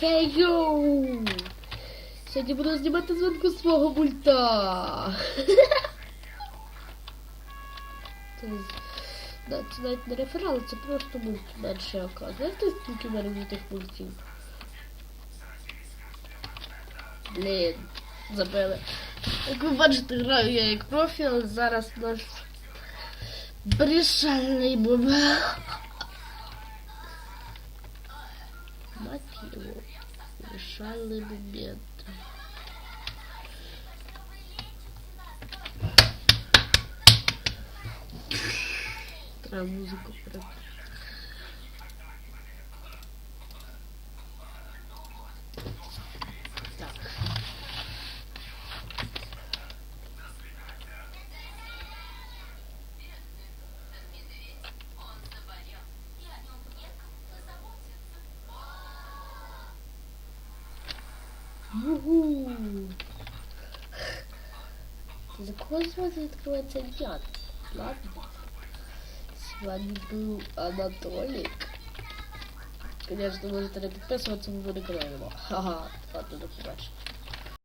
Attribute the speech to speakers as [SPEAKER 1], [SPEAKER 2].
[SPEAKER 1] Хей йоу! Сьогодні буду знімати звонку свого мульта. Це, з- це навіть не реферал, це просто мульт менше ока. Знаєте, скільки в мене вже тих мультів? Блін, забили. Як ви бачите, граю я як профі, але зараз наш вирішальний момент. Мать его. Решальный момент. Треба музику прям. Юху. За сразу открывается яд? Ладно. С вами был Анатолик. Конечно, можете бо ви не канал. Ха-ха, ладно, до побачення.